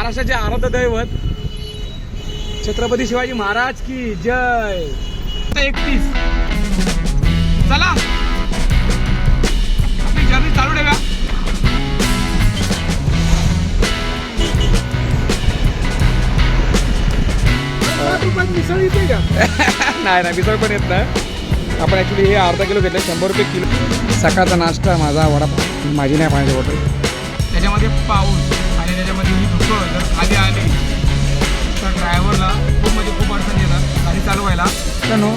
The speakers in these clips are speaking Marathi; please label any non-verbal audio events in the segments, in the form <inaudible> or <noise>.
महाराष्ट्राचे आराध्य दैवत छत्रपती शिवाजी महाराज की जय. एकतीस. चला. आपली जर्नी चालू ठेवा मिसळ येते का? <laughs> नाही नाही मिसळ पण येत नाही. आपण ॲक्च्युली हे अर्धा किलो घेतलं शंभर रुपये किलो. सकाळचा नाश्ता माझा वडापाव. माझी नाही पाण्याची बॉटल त्याच्यामध्ये पाऊस. ही धुकं जर खाली आली. तर ड्रायव्हरला खूप म्हणजे खूप अडचण येतात गाडी चालवायला. मित्रांनो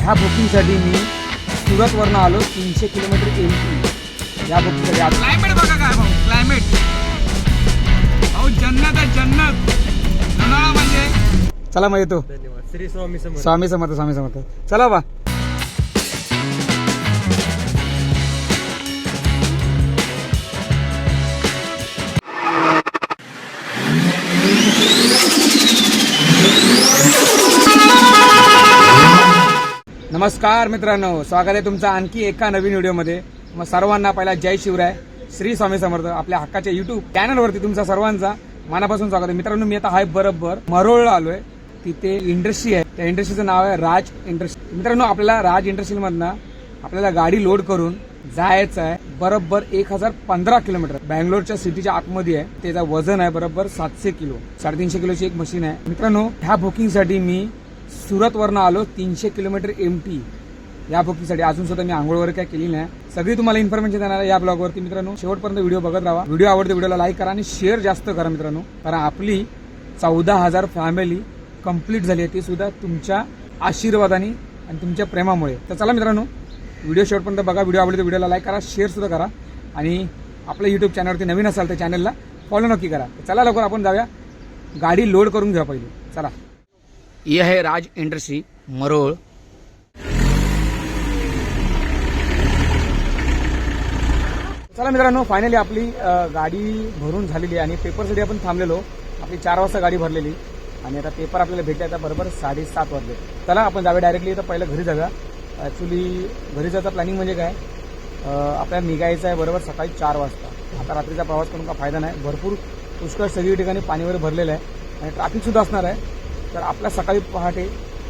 ह्या बुकिंगसाठी मी सुरतवरनं आलो तीनशे किलोमीटर एम पी या बुकिंगसाठी क्लायमेट बघा काय भाऊ क्लायमेट भाऊ जन्नत आहे जन्नत. लोणावळा म्हणजे? चला मग येतो. धन्यवाद. श्री स्वामी समर्थ. स्वामी समर्थ स्वामी समर्थ. चला बा. नमस्कार मित्रांनो स्वागत आहे तुमचं आणखी एका नवीन व्हिडिओमध्ये. मग सर्वांना पहिला जय शिवराय. श्री स्वामी समर्थ आपल्या हक्काच्या युट्यूब चॅनलवरती तुमचा सर्वांचा मनापासून स्वागत आहे. मित्रांनो मी आता हाय बरोबर मरोळला आलोय. तिथे इंडस्ट्री आहे. त्या इंडस्ट्रीचं नाव आहे राज इंडस्ट्री. मित्रांनो आपल्याला राज इंडस्ट्रीमधनं आपल्याला गाडी लोड करून जायचं आहे बरोबर एक हजार पंधरा किलोमीटर. बँगलोरच्या सिटीच्या आतमध्ये आहे. त्याचं वजन आहे बरोबर सातशे किलो. साडेतीनशे किलोची एक मशीन आहे. मित्रांनो ह्या बुकिंगसाठी मी सुरतवरनं आलो तीनशे किलोमीटर एम टी या बुकिंगसाठी अजून सुद्धा मी आंघोळ वगैरे काय केली नाही. सगळी तुम्हाला इन्फॉर्मेशन देणार आहे या ब्लॉगवरती मित्रांनो. शेवटपर्यंत व्हिडिओ बघत राहा. व्हिडिओ आवडते व्हिडिओला लाईक करा आणि शेअर जास्त करा मित्रांनो. कारण आपली चौदा हजार फॅमिली कंप्लीट झाली आहे. ती सुद्धा तुमच्या आशीर्वादाने आणि तुमच्या प्रेमामुळे. तर चला मित्रांनो व्हिडिओ शेवटपर्यंत बघा. व्हिडिओ आवडते व्हिडिओला लाईक करा शेअर सुद्धा करा. आणि आपल्या युट्यूब चॅनलवरती नवीन असाल तर चॅनलला फॉलो नक्की करा. चला लवकर आपण जाऊया. गाडी लोड करून घ्या पहिले. चला. ये है राज इंडस्ट्री मरोळ. चला मित्रांनो फायनली आपली गाडी भरून झालेली आहे आणि पेपरसाठी आपण थांबलेलो. आपली चार वाजता गाडी भरलेली आणि आता पेपर आपल्याला भेटले आता बरोबर साडेसात वाजले. चला आपण जावे डायरेक्टली तर पहिलं घरी जाऊया. ॲक्च्युली घरी जायचं प्लॅनिंग म्हणजे काय? आपल्याला निघायचं आहे बरोबर सकाळी चार वाजता. आता रात्रीचा प्रवास करून का फायदा नाही. भरपूर पुष्कळ सगळी ठिकाणी पाणी वगैरे भरलेलं आहे आणि ट्रॅफिकसुद्धा असणार आहे. तर आपला सकाळी पहाटे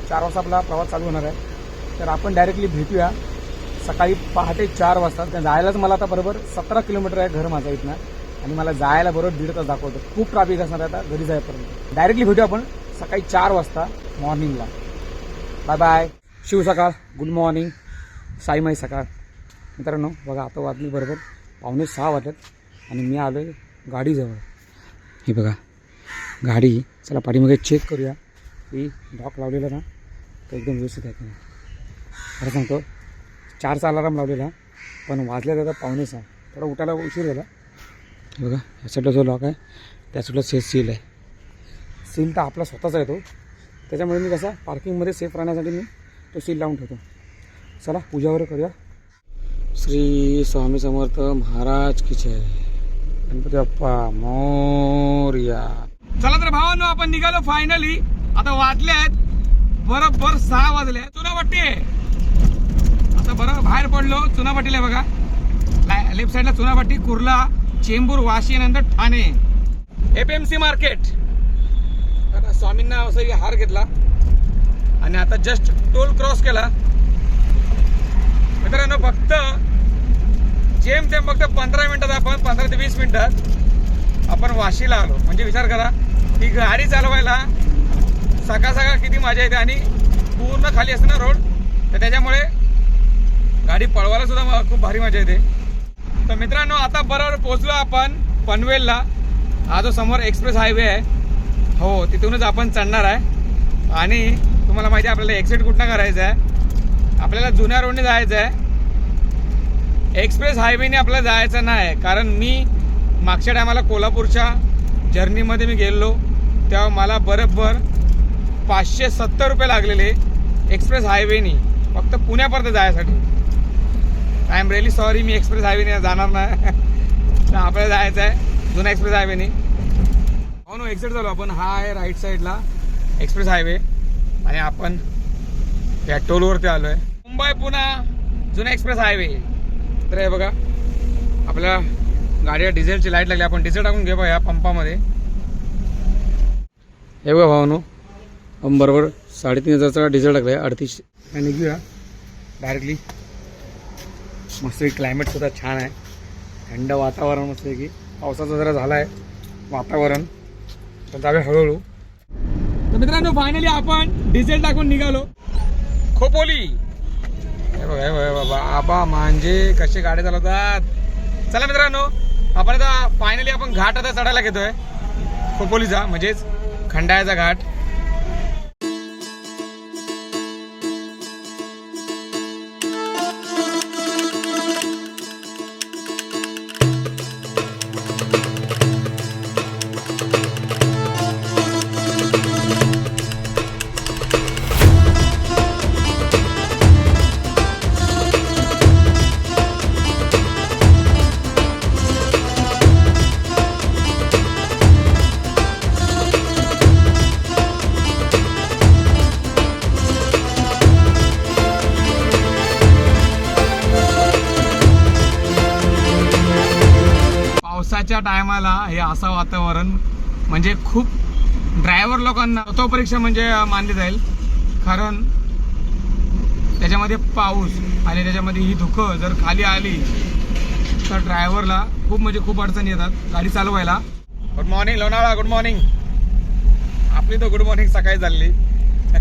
चार वाजता आपला प्रवास चालू होणार आहे. तर आपण डायरेक्टली भेटूया. सकाळी पहाटे चार वाजता. कारण जायलाच मला आता बरोबर सतरा किलोमीटर आहे घर माझा इथनं. आणि मला जायला बरोबर दीड तास दाखवतो. खूप ट्रॅफिक असणार आहे आता घरी जायपर्यंत डायरेक्टली भेटू आपण सकाळी चार वाजता मॉर्निंगला बाय बाय शिव सकाळ. गुड मॉर्निंग साईमाई सकाळ. मित्रांनो बघा आता वाजली बरोबर पावणे सहा वाजत आणि मी आलो आहे गाडीजवळ. हे बघा गाडी. चला पाठीमागे चेक करूया. ही डॉक लावलेला ना तो एकदम व्यवस्थित आहे की नाही खरं सांगतो चारचा अलाराम लावलेला पण वाजल्या जाता पाहुणेचा सहा. थोडा उठायला उशीर झाला. बघा या साईडला जो लॉक आहे त्या साईडला सेफ सील आहे. सील तर आपला स्वतःचा आहे तो. त्याच्यामुळे मी कसा पार्किंगमध्ये सेफ राहण्यासाठी मी तो सील लावून ठेवतो. चला पूजा वगैरे करूया. श्री स्वामी समर्थ महाराज किचे गणपती बाप्पा मोर्या. चला तर भावांनो आपण निघालो फायनली आता वाजले आहेत बरोबर सहा वाजले चुनाभट्टी आता बरोबर बाहेर पडलो. चुनाभट्टीला बघा. लेफ्ट साईडला चुनाभट्टी कुर्ला चेंबूर वाशी नंतर ठाणे. एपीएमसी मार्केट आता स्वामींना असं हार घेतला. आणि आता जस्ट टोल क्रॉस केला. मित्रांनो फक्त जेम तेम फक्त पंधरा मिनिटात आपण पंधरा ते वीस मिनिटात आपण वाशीला आलो. म्हणजे विचार करा ही गाडी चालवायला सकाळ सकाळ किती मजा येते आणि पूर्ण खाली असते ना रोड तर त्याच्यामुळे गाडी पळवायला सुद्धा खूप भारी मजा येते. तर मित्रांनो आता बरोबर पोहोचलो आपण पनवेलला. हा जो समोर एक्सप्रेस हायवे आहे हो तिथूनच आपण चढणार आहे. आणि तुम्हाला माहिती आहे आपल्याला एक्झिट कुठनं करायचं आहे? आपल्याला जुन्या रोडने जायचं आहे. एक्सप्रेस हायवेने आपल्याला जायचं नाही कारण मी मागच्या टायमाला कोल्हापूरच्या जर्नीमध्ये मी गेलो तेव्हा मला बरोबर पाचशे सत्तर रुपये लागलेले एक्सप्रेस हायवेनी. फक्त पुण्यापर्यंत जायसाठी. आय एम रिअली सॉरी मी एक्सप्रेस हायवेने जाणार नाही. <laughs> तर आपल्याला जायचं आहे जुना एक्सप्रेस हायवेने. हो ना एक्झिट झालो. आपण हा आहे राईट साईडला एक्सप्रेस हायवे. आणि आपण या टोलवरती आलो आहे मुंबई पुन्हा जुना एक्सप्रेस हायवे. तर हे बघा आपल्या गाडीला डिझेलची लाइट लागली. आपण डिझेल टाकून घेऊ या पंपामध्ये. हे बघा भावानो अंबरवर बरोबर. साडेतीन हजारचा डिझेल टाकला आहे अडतीस. आणि निघूया. डायरेक्टली मस्त क्लायमेट सुद्धा छान आहे. थंड वातावरण मस्त आहे की. पावसाचा जरा झाला आहे वातावरण. तर जाऊया हळूहळू. तर मित्रांनो फायनली आपण डिझेल टाकून निघालो. खोपोली. हे बाबा म्हणजे कसे गाड्या चालवतात? चला मित्रांनो आपण आता फायनली आपण घाट आता चढायला घेतोय. खोपोलीचा म्हणजेच खंडाळ्याचा घाट. टायमाला हे असं वातावरण म्हणजे खूप ड्रायव्हर लोकांना तो परीक्षा म्हणजे मानली जाईल. कारण त्याच्यामध्ये पाऊस आणि त्याच्यामध्ये ही धुकं जर खाली आली तर ड्रायव्हरला खूप म्हणजे खूप अडचणी येतात गाडी चालवायला. Good morning Lonavala good morning आपली तर गुड मॉर्निंग सकाळी चालली <laughs>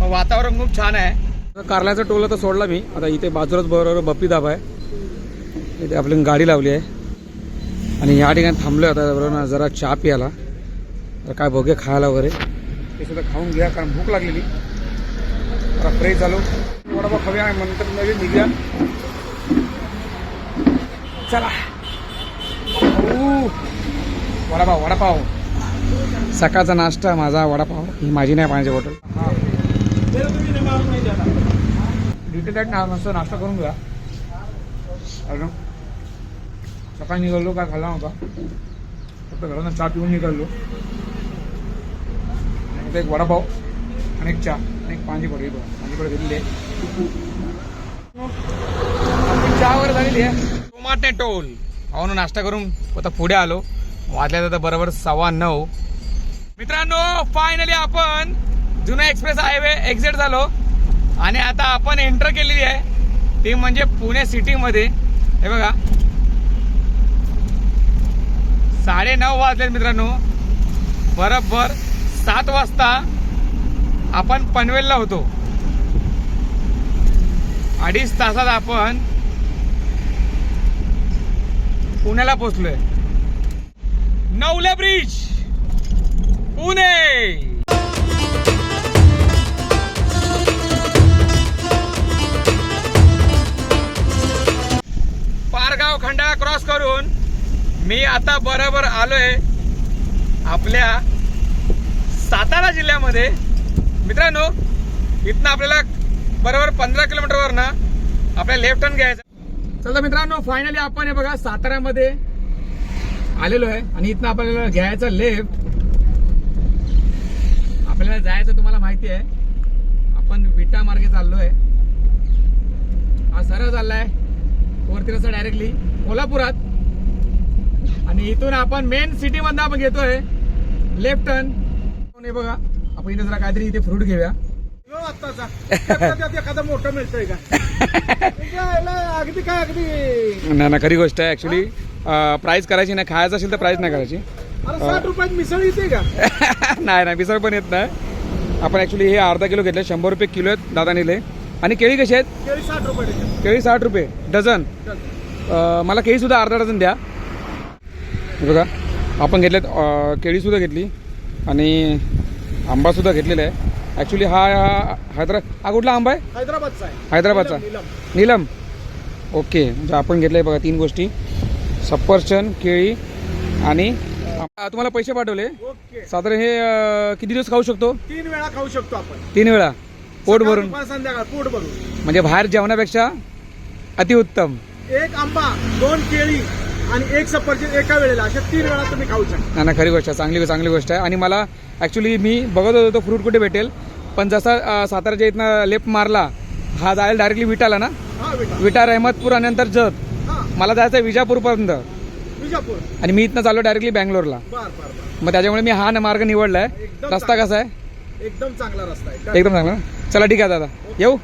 पण वातावरण खूप छान आहे. कारल्याचा टोल तर सोडला मी. आता इथे बाजूलाच बरोबर बप्पी दाबा आहे. इथे आपली गाडी लावली आहे. आणि या ठिकाणी थांबलो आता बरोबर ना जरा चहा प्यायला. तर काय बघूया खायला वगैरे. ते सुद्धा खाऊन घ्या कारण भूक लागलेली. जरा फ्रेश झालो. वडापाव खाऊया आणि नंतर नवीन निघ्या. चला. वडापाव वडापाव. सकाळचा नाश्ता माझा वडापाव. ही माझी नाही पाण्याची बॉटल ड्युटी टाईट नाश्ता करून घ्या. अजून सकाळी निघालो काय खाल्ला नव्हता. फक्त घरानं चहा पिऊन निघालो. आणि एक वडापाव आणि एक चहा आणि एक पाणी पडली पाणी पडे घेतली चहा वगैरे झालेली आहे. टोमाटे टोल. पाहून नाश्ता करून आता पुढे आलो. वाजल्या तर बरोबर सव्वा नऊ. मित्रांनो फायनली आपण जुना एक्सप्रेस हायवे एक्झिट झालो. आणि आता आपण एंटर केलेली आहे. ती म्हणजे पुणे सिटीमध्ये हे बघा साडे नऊ वाजले मित्रांनो. बरोबर सात वाजता आपण पनवेलला होतो. अडीच तासात आपण पुण्याला पोहोचलोय. नवले ब्रिज पुणे! पारगाव खंडाळा क्रॉस करून मी आता बरोबर आलोय आपल्या सातारा जिल्ह्यामध्ये. मित्रांनो इथनं आपल्याला बरोबर पंधरा किलोमीटरवर ना आपल्याला लेफ्ट टर्न घ्यायचं. चला मित्रांनो फायनली आपण हे बघा साताऱ्यामध्ये आलेलो आहे आणि इथनं आपल्याला घ्यायचं लेफ्ट आपल्याला जायचं तुम्हाला माहिती आहे. आपण विटा मार्गे चाललोय. हा सरळ चाललाय. वरतीला डायरेक्टली कोल्हापुरात. आणि इथून आपण मेन सिटी मधनं आपण घेतोय लेफ्ट टर्न हे बघा आपण इथे जरा काहीतरी इथे फ्रूट घेऊया. एखादं मोठं मिळतंय का? अगदी काय अगदी? नाही ना खरी गोष्ट आहे ऍक्च्युली प्राईस करायची नाही खायचं असेल तर प्राईस नाही करायची. साठ रुपयात मिसळ येते का? <laughs> नाही नाही मिसळ पण येत नाही. आपण ऍक्च्युली हे अर्धा किलो घेतले शंभर रुपये किलो आहेत दादा नेले आणि केळी कशी आहेत? केळी साठ रुपये. केळी साठ रुपये डझन. मला केळी सुद्धा अर्धा डझन द्या. बघा आपण घेतल्यात अं, केळी सुद्धा घेतली आणि आंबा सुद्धा घेतलेला आहे. ॲक्च्युली हा हा हैदरा हा कुठला आंबा आहे? हैदराबादचा आहे. हैदराबादचा. नीलम, ओके म्हणजे आपण घेतलंय बघा तीन गोष्टी. सफरचंद केळी आणि तुम्हाला पैसे पाठवले. साधारण हे किती दिवस खाऊ शकतो? तीन वेळा खाऊ शकतो आपण. तीन वेळा. पोट भरून. संध्याकाळ पोट भरून. म्हणजे बाहेर जेवणापेक्षा अतिउत्तम. एक आंबा दोन केळी आणि एक सफरचंद एका वेळेला अशा तीन वेळा तुम्ही खाऊ शकता. ना खरी गोष्ट आहे. चांगली चांगली गोष्ट आहे. आणि मला ॲक्च्युली मी बघत होतो तो फ्रूट कुठे भेटेल. पण जसा अं, साताराच्या इथनं लेफ्ट मारला हा जायला डायरेक्टली विटाला ना? हा बेटा विटा रहमतपूर आणि नंतर जत. हा. मला जायचं आहे विजापूरपर्यंत. विजापूर. आणि मी इथनं चाललो डायरेक्टली बँगलोरला. बर बर बर. मग त्याच्यामुळे मी हा न- मार्ग निवडलाय. एकदम रस्ता कसा आहे? एकदम चांगला रस्ता आहे. एकदम चांगला? ना? चला ठीक आहे दादा. येऊ.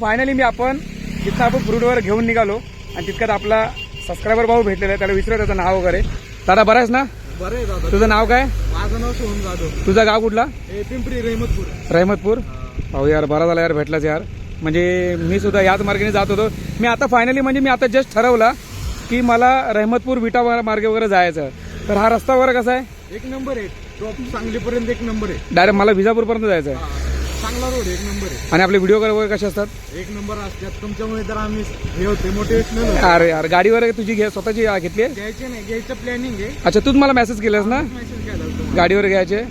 फायनली मी आपण तिथं आपण फ्रूट वगैरे घेऊन निघालो. आणि तितक्यात आपला सबस्क्रायबर भाऊ भेटलेला आहे त्याला विचारत त्याचं नाव वगैरे. दादा बरं आहेस ना? बरं आहे दादा. तुझं नाव काय? माझं नाव सोहन जाधव. तुझं गाव कुठला? हे पिंपरी रहमतपूर. रहमतपूर? भाऊ यार बरा झाला यार भेटलाच यार. म्हणजे मी सुद्धा याच मार्गाने जात होतो. मी आता फायनली म्हणजे मी आता जस्ट ठरवला की मला रहमतपूर विटा मार्गे वगैरे जायचं तर हा रस्ता वगैरे कसा आहे? एक नंबर आहे. टॉप सांगलीपर्यंत एक नंबर आहे. डायरेक्ट मला विजापूरपर्यंत जायचं आहे. चांगला रोड आहे एक नंबर आहे. आणि आपले व्हिडिओ वगैरे कसे असतात? एक नंबर असतात. तुमच्यामुळे तर आम्ही हे होते मोटिवेशनल अरे यार गाडी वगैरे तुझी घे स्वतःची घेतली आहे? घ्यायचे नाही घ्यायचं प्लॅनिंग आहे. अच्छा तूच मला मेसेज केलास ना? मेसेज केला होता. गाडीवर घ्यायचे.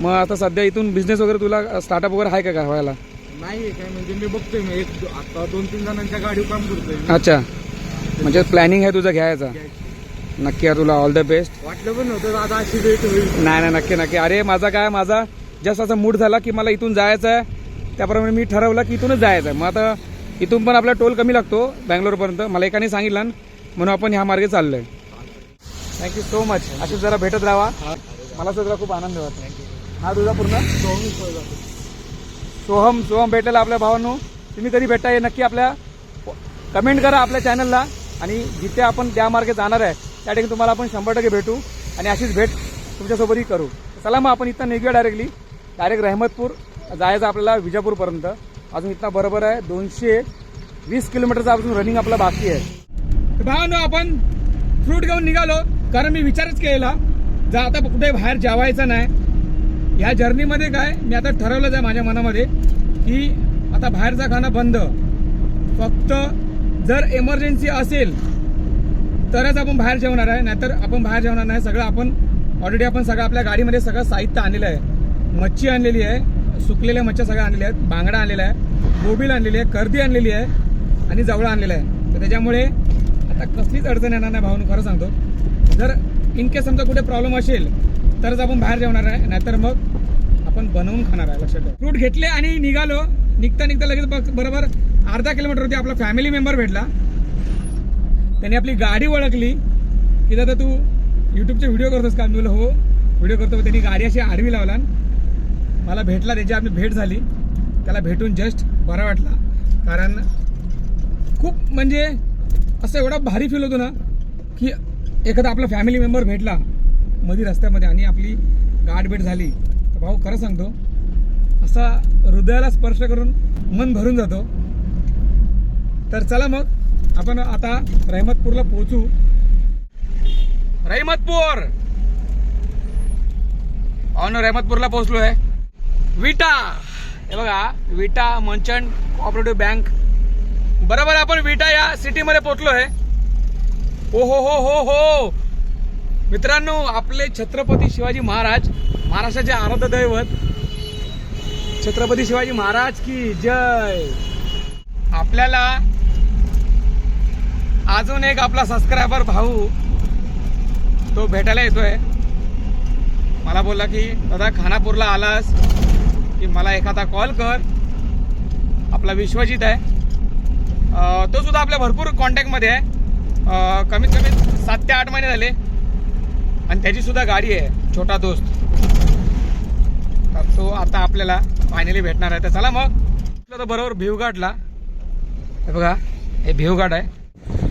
मग आता सध्या इथून बिझनेस वगैरे तुला स्टार्टअप वगैरे आहे का काय व्हायला? नाही काय म्हणजे मी बघतोय मी. एक आता दोन तीन जणांच्या गाडीवर काम करतोय मी. अच्छा. म्हणजे प्लॅनिंग आहे तुझं घ्यायचा. घ्यायची. नक्की यार तुला ऑल द बेस्ट वाटलं पण नव्हतं दादा अशी भेट होईल. नाही नाही नक्की नक्की. अरे माझा काय माझा जस्ट असा मूड झाला की मला इथून जायचं आहे त्याप्रमाणे मी ठरवलं की इथूनच जायचं आहे. मग आता इथून पण आपला टोल कमी लागतो बँगलोरपर्यंत. मला एकाने सांगितलं म्हणून आपण ह्या मार्गे चाललोय. थँक्यू सो मच अशीच जरा भेटत राहा. मला सुद्धा खूप आनंद वाटतो हा तुझा पूर्ण? सोहम सोहम भेटलेला आपल्या भावांनो. तुम्ही कधी भेटता हे नक्की आपल्या कमेंट करा आपल्या चॅनलला. आणि जिथे आपण त्या मार्गे जाणार आहे त्या ठिकाणी तुम्हाला आपण शंभर टक्के भेटू. आणि अशीच भेट तुमच्यासोबतही करू. चला मग आपण इथं निघूया डायरेक्टली डायरेक्ट रहमतपूर. जायचं आपल्याला विजापूरपर्यंत. अजून इथं बरोबर आहे दोनशे वीस किलोमीटरचा अजून रनिंग आपला बाकी आहे. भावानो आपण फ्रूट घेऊन निघालो कारण मी विचारच केलेला जर आता कुठे बाहेर जेवायचं नाही. या जर्नीमध्ये काय मी आता ठरवलंच आहे माझ्या मनामध्ये की आता बाहेरचा खाणं बंद. फक्त जर एमर्जन्सी असेल तरच आपण बाहेर जेवणार आहे नाहीतर आपण बाहेर जेवणार नाही. सगळं आपण ऑलरेडी आपण सगळं आपल्या गाडीमध्ये सगळं साहित्य आणलेलं आहे. मच्छी आणलेली आहे. सुकलेल्या मच्छ्या सगळ्या आणलेल्या आहेत. बांगडा आणलेला आहे. गोबील आणलेली आहे. कर्दी आणलेली आहे. आणि जवळा आणलेला आहे. तर त्याच्यामुळे आता कसलीच अडचण येणार नाही भाऊन खरं सांगतो. जर इन केस समजा कुठे प्रॉब्लेम असेल तरच आपण बाहेर जेवणार आहे. नाहीतर मग आपण बनवून खाणार आहे लक्षात फ्रूट घेतले आणि निघालो. निघता निघता लगेच बघ- बरोबर अर्धा किलोमीटरवरती आपला फॅमिली मेंबर भेटला. त्याने आपली गाडी ओळखली. की दादा तू यूट्यूबचे व्हिडिओ करतोस का? मी बोललो हो. व्हिडिओ करतो. त्यांनी गाडी अशी आडवी लावला. मला भेटला त्याची आपली भेट झाली. त्याला भेटून जस्ट बरा वाटला. कारण खूप म्हणजे असं एवढा भारी फील होतो ना की एखादा आपला फॅमिली मेंबर भेटला मध्ये रस्त्यामध्ये आणि आपली गाठ भेट झाली. तर भाऊ खरं सांगतो असा हृदयाला स्पर्श करून मन भरून जातो. तर चला मग आपण आता रहमतपूरला पोहोचू. रहमतपूर! ऑन रहमतपूरला पोहोचलो आहे विटा. हे बघा विटा मर्चंट कोऑपरेटिव्ह बँक बरोबर आपण विटा या सिटीमध्ये पोचलो आहे हो हो हो हो हो. मित्रांनो आपले छत्रपती शिवाजी महाराज महाराष्ट्राचे आराध्य दैवत. छत्रपती शिवाजी महाराज की जय. आपल्याला अजून एक आपला सबस्क्रायबर भाऊ तो भेटायला येतोय. मला बोलला की दादा खानापूरला आलास? की मला एखादा कॉल कर. आपला विश्वजित आहे. तो सुद्धा आपल्या भरपूर कॉन्टॅक्टमध्ये आहे. कमीत कमी सात ते आठ महिने झाले. आणि त्याची सुद्धा गाडी आहे. छोटा दोस्त. तर तो आता आपल्याला फायनली भेटणार आहे. तर चला मग. आपलं तर बरोबर भिवघाटला. हे बघा हे भिवघाट आहे.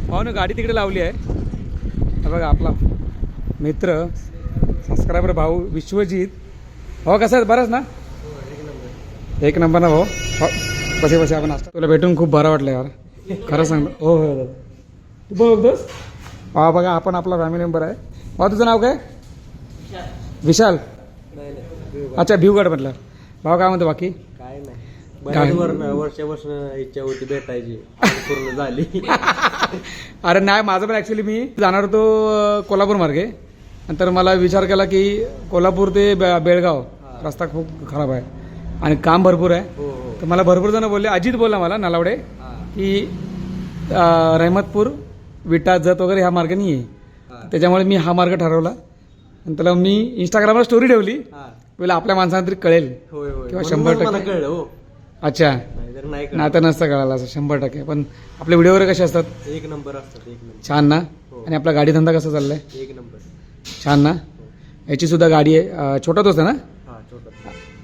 पाहून गाडी तिकडे लावली आहे. हे बघा आपला मित्र सबस्क्रायबर भाऊ विश्वजित. हो कसं आहे? बरंच ना? एक नंबर ना भाऊ हो बसे बसे आपण असतो तुला भेटून खूप बरं वाटलं यार. खरं सांग हो हो हो. तू बघतोस हा बघा आपण आपला फॅमिली मेंबर आहे. भाऊ तुझं नाव काय? विशाल. अच्छा भिवगड म्हटलं भाऊ काय म्हणतो बाकी? काय नाही. इच्छा होती भेटायची. आणि पूर्ण झाली. <laughs> अरे नाही माझं पण ॲक्च्युली मी जाणार होतो कोल्हापूर मार्गे. नंतर मला विचार केला की कोल्हापूर ते बे- बेळगाव. रस्ता खूप खराब आहे. आणि काम भरपूर आहे. हो हो. तर मला भरपूर जण बोलले अजित बोलला मला नलावडे हा, की अं, रहमतपूर विटा जत वगैरे ह्या मार्गाने ये. हा, त्याच्यामुळे मी हा मार्ग ठरवला. आणि त्याला मी इंस्टाग्रामला स्टोरी ठेवली. हा. बोला आपल्या माणसांना तरी कळेल. होय होय. किंवा शंभर मला टक्के. कळलं हो. अच्छा. नाहीतर नाही ना आता नसतं कळालं असं शंभर टक्के. पण आपले व्हिडिओ वगैरे कसे असतात? एक नंबर असतात एक नंबर. छान ना? हो. आणि आपला गाडी धंदा कसा चाललाय? एक नंबर. छान ना? याची सुद्धा गाडी आहे. अं, छोटा तोच आहे ना?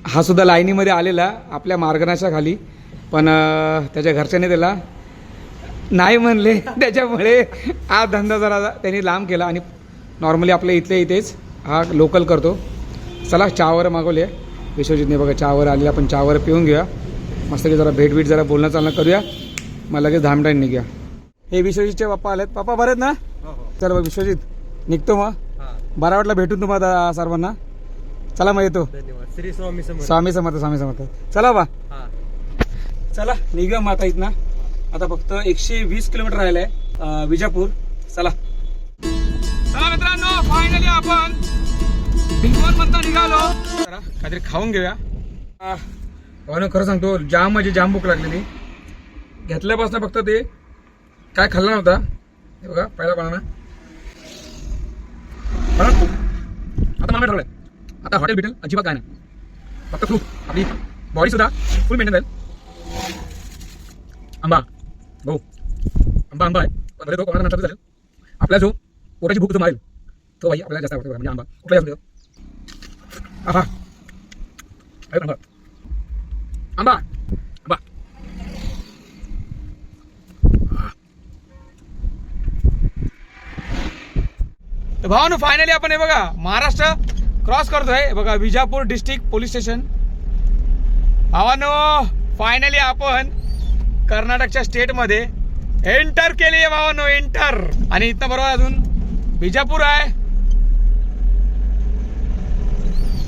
हा सुद्धा लाईनीमध्ये आलेला आपल्या मार्गनाच्या खाली. पण त्याच्या घरच्यांनी त्याला नाही म्हणले. <laughs> त्याच्यामुळे हा धंदा जरा त्यांनी लांब केला आणि नॉर्मली आपल्या इथल्या इथेच हा लोकल करतो. चला चहावर मागवले. विश्वजितने बघा चहावर आलेला आपण चहावर पिऊन घेऊया. मस्त की जरा भेट भेट जरा बोलणं चालणं करूया. मग लगेच मिनिटांनी निघूया. हे विश्वजितचे पप्पा आलेत. पप्पा बरेत ना? हो हो. चला बघ विश्वजित निघतो मग. बरा वाटला भेटून तुम्हाला सर्वांना. चला मग येतो. धन्यवाद. श्री स्वामी समर्थ. स्वामी समर्थ स्वामी समर्थ. चला बा. हा. चला निघूया मग आता इथनं. आता फक्त एकशे वीस किलोमीटर राहिलंय अं, विजापूर. चला. चला मित्रांनो फायनली आपण निघालो. जरा काहीतरी खाऊन घेऊया. भावानं खरं सांगतो जाम म्हणजे जाम भूक लागलेली. घेतल्यापासून फक्त ते काय खाल्ला नव्हता. हे बघा पहिला पाना आता मला ठरवलंय आता हॉटेल बिटेल अजिबात काय नाही. फक्त फ्रूट आपली बॉडी सुद्धा फुल मेंटेन राहील आंबा भाऊ आंबा आंबा आहे पण भले तो कोणाला नंतर चालेल आपला जो पोटाची भूक जो मारेल तो भाई आपल्याला जास्त आवडतो म्हणजे आंबा कुठला जास्त देतो आहा आहे आंबा आंबा आंबा तर भावानो फायनली आपण हे बघा महाराष्ट्र क्रॉस करतोय. बघा विजापूर डिस्ट्रिक्ट पोलीस स्टेशन. भावानो फायनली आपण कर्नाटकच्या स्टेटमध्ये एंटर केली आहे भावानो एंटर आणि इथं बरोबर अजून विजापूर आहे.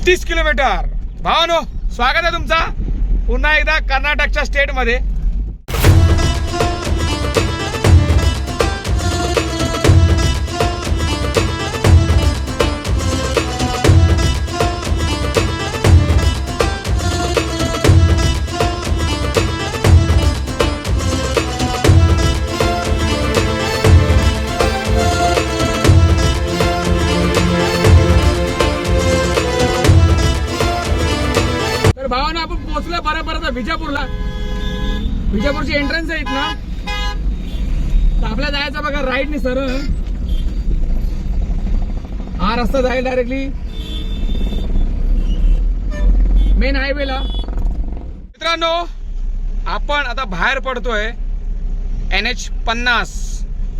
तीस किलोमीटर. भावानो स्वागत आहे तुमचा. पुन्हा एकदा कर्नाटकच्या स्टेटमध्ये विजापूरला. विजापूरची एंट्रन्स आहे ना तर आपल्या जायचं बघा राईटने सरळ. हा रस्ता जाईल डायरेक्टली मेन हायवेला मित्रांनो आपण आता बाहेर पडतोय. एन एच पन्नास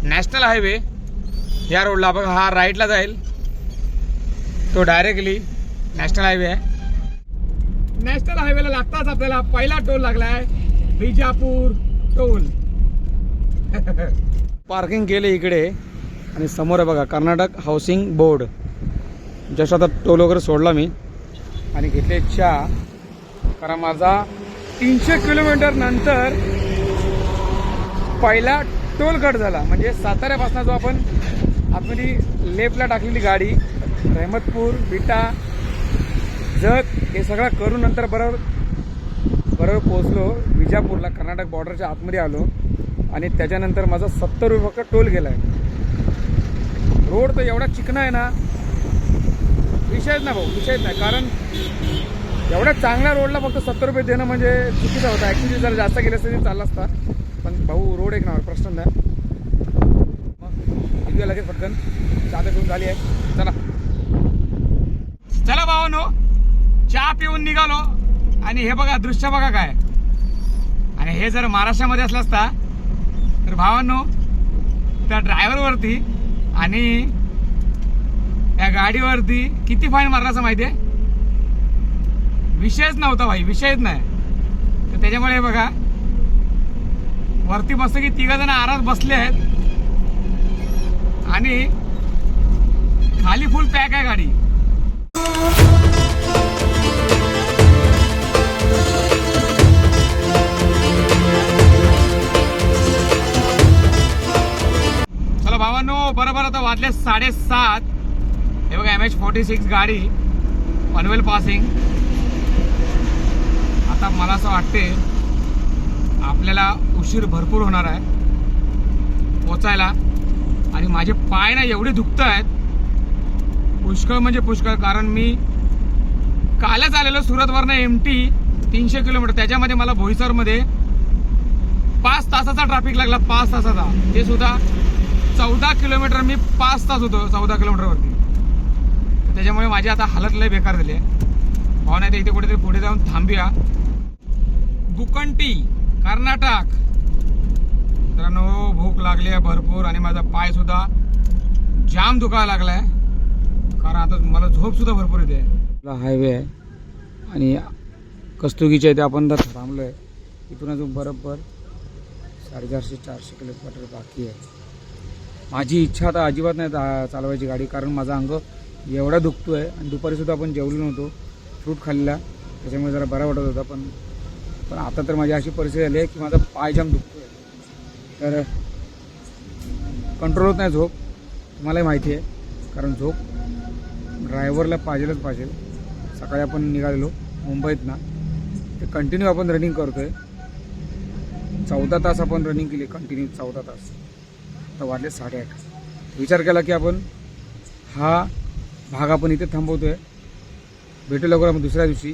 नॅशनल हायवे या रोडला बघा हा राईटला जाईल. तो डायरेक्टली नॅशनल हायवे आहे. नॅशनल हायवेला लागताच आपल्याला पहिला टोल लागलाय बिजापूर टोल. <laughs> पार्किंग केले इकडे आणि समोर आहे बघा कर्नाटक हाऊसिंग बोर्ड. जस्ट आता टोल वगैरे सोडला मी आणि घेतले चहा. कारण माझा तीनशे किलोमीटर नंतर पहिला टोल कट झाला. म्हणजे साताऱ्यापासून जो आपण आपली लेफ्टला टाकलेली गाडी रहमतपूर बिटा जग हे सगळं करून नंतर बरोबर बरोबर पोहोचलो. विजापूरला कर्नाटक बॉर्डरच्या आतमध्ये आलो. आणि त्याच्यानंतर माझा सत्तर रुपये फक्त टोल गेला आहे रोड तर एवढा चिकना आहे ना विषयच ना भाऊ विषयच नाही. कारण एवढ्या चांगल्या रोडला फक्त सत्तर रुपये देणं म्हणजे चुकीचं होतं. ॲक्च्युली जर जास्त गेलं असतं तरी चालला असता. पण भाऊ रोड एक ना प्रश्न नाही. मग लगेच पटकन. चहा घेऊन झाली आहे. चला. चला भावानो. चहा पिऊन निघालो. आणि हे बघा दृश्य बघा काय. आणि हे जर महाराष्ट्रामध्ये असलं असता तर भावांनो त्या ड्रायव्हरवरती आणि त्या गाडीवरती किती फाईन मारला असं माहिती आहे विषयच नव्हता भाई विषयच नाही. तर त्याच्यामुळे बघा वरती मस्त की तिघ जण आरात बसले आहेत. आणि खाली फुल पॅक आहे गाडी. भावांनो बरोबर आता वाजले साडेसात. हे बघा एम एच फोर्टी सिक्स गाडी पनवेल पासिंग आता मला असं वाटते आपल्याला उशीर भरपूर होणार आहे पोचायला. आणि माझे पाय ना एवढे दुखत आहेत. पुष्कळ म्हणजे पुष्कळ कारण मी कालच आलेलो सुरतवरनं एम टी तीनशे किलोमीटर. त्याच्यामध्ये मला भोईसरमध्ये पाच तासाचा ट्रॅफिक लागला पाच तासाचा. ते सुद्धा चौदा किलोमीटर मी पाच तास होतो चौदा किलोमीटरवरती त्याच्यामुळे माझी आता हालत लय बेकार झाली आहे. भावना इथे कुठेतरी पुढे जाऊन थांबूया. बुकंटी कर्नाटक. मित्रांनो भूक लागली आहे भरपूर आणि माझा पाय सुद्धा जाम दुखायला लागलाय. कारण आता मला झोप सुद्धा भरपूर येते. हायवे आहे आणि कस्तुगीच्या इथे आपण तर थांबलोय. इथून अजून बरोबर साडेचारशे चारशे किलोमीटर बाकी आहे. माझी इच्छा आता अजिबात नाही चालवायची गाडी कारण माझा अंग एवढा दुखतो आहे आणि दुपारीसुद्धा आपण जेवलो नव्हतो फ्रूट खाल्लेला त्याच्यामुळे जरा बरा वाटत होता पण पण आता तर माझी अशी परिस्थिती आली आहे की माझा पाय जाम आहे तर कंट्रोल होत नाही झोप तुम्हालाही माहिती आहे कारण झोप ड्रायव्हरला पाहिजेलच पाहिजे सकाळी आपण निघालेलो मुंबईत ना ते कंटिन्यू आपण रनिंग करतो आहे चौदा तास आपण रनिंग केली कंटिन्यू चौदा तास. आता वाढले साडेआठ. विचार केला की आपण हा भाग आपण इथे थांबवतोय. भेटू लवकर आपण दुसऱ्या दिवशी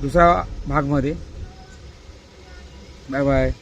दुसऱ्या भागमध्ये. Bye bye.